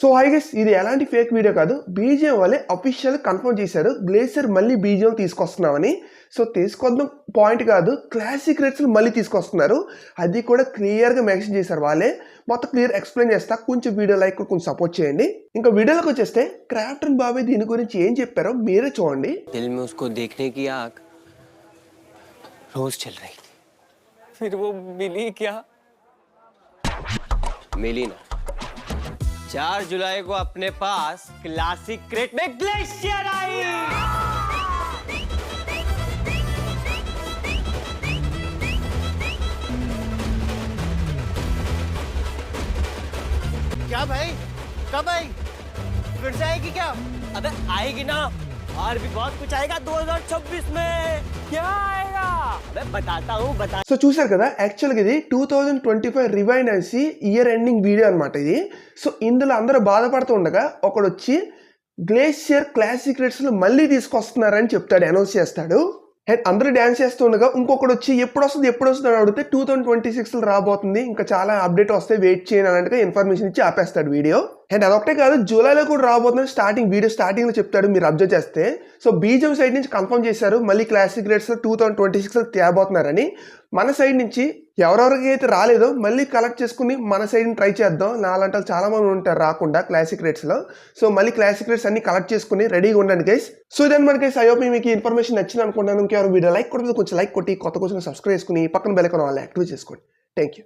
So high guess ఇది ఎలాంటి fake video కాదు బీజిఎం వాళ్ళే అఫీషియల్ కన్ఫర్మ్ చేశారు గ్లేసియర్ మళ్ళీ బీజిఎం తీసుకొస్తున్నామని సో తీసుకొద్దాం పాయింట్ కాదు క్లాసిక్ రేట్స్ మళ్ళీ తీసుకొస్తున్నారు అది కూడా క్లియర్గా మెన్షన్ చేశారు వాళ్ళే మొత్తం క్లియర్ ఎక్స్ప్లెయిన్ చేస్తా కొంచెం వీడియో లైక్ కొంచెం సపోర్ట్ చేయండి ఇంకా వీడియోలోకి వచ్చేస్తే క్రాఫ్టన్ బాబాయ్ దీని గురించి ఏం చెప్పారో మీరే చూడండి दिल में उसको देखने की आग रोज चल रही थी फिर वो मिली क्या मिली ना चार जुलाई को अपने पास क्लासिक क्रेट में ग्लेशियर आई। क्या भाई? कब आई? फिर से आएगी क्या? अबे आएगी ना। और भी बहुत कुछ आएगा 2026 में। क्या आएगा बताता हूँ बता సో చూసారు కదా యాక్చువల్గా ఇది two thousand twenty five rewind అనేసి ఇయర్ ఎండింగ్ వీడియో అనమాట ఇది సో ఇందులో అందరూ బాధపడుతూ ఉండగా ఒకడు వచ్చి గ్లేషియర్ క్లాసిక్ రేట్స్లో మళ్ళీ తీసుకొస్తున్నారని చెప్తాడు అనౌన్స్ చేస్తాడు అండ్ అందరూ డ్యాన్స్ చేస్తూ ఉండగా ఇంకొకడు వచ్చి ఎప్పుడు వస్తుంది ఎప్పుడు వస్తుంది అని అడిగితే టూ థౌసండ్ ట్వంటీ సిక్స్లో రాబోతుంది ఇంకా చాలా అప్డేట్ వస్తే వెయిట్ చేయను అన్నట్టుగా ఇన్ఫర్మేషన్ ఇచ్చి ఆపేస్తాడు వీడియో అండ్ అదొకటే కాదు జూలైలో కూడా రాబోతుందని స్టార్టింగ్ వీడియో స్టార్టింగ్లో చెప్తాడు మీరు అబ్జర్వ్ చేస్తే. సో బీజం సైడ్ నుంచి కన్ఫర్మ్ చేశారు మళ్ళీ classic rates two thousand twenty సిక్స్లో తేబోతున్నారని. మన సైడ్ నుంచి ఎవరెవరికి అయితే రాలేదో మళ్ళీ కలెక్ట్ చేసుకుని మన సైడ్ని ట్రై చేద్దాం. నాలంటే చాలామంది చాలా మంది ఉంటారు రాకుండా క్లాసిక్ రేట్స్లో సో మళ్ళీ క్లాసిక్ రేట్స్ అన్ని కలెక్ట్ చేసుకుని రెడీగా ఉండండి గైస్ సో దాని మనకి ఐ హోప్ మీకు ఇన్ఫర్మేషన్ నచ్చింది అనుకుంటున్నాను. ఇంకెవరు వీడియో లైక్ కొట్టదు కొంచెం లైక్ కొట్టి కొత్త కొంచెం సబ్స్క్రైబ్ చేసుకుని పక్కన బెలకొని వాళ్ళు యాక్టివేట్ చేసుకోండి. Thank you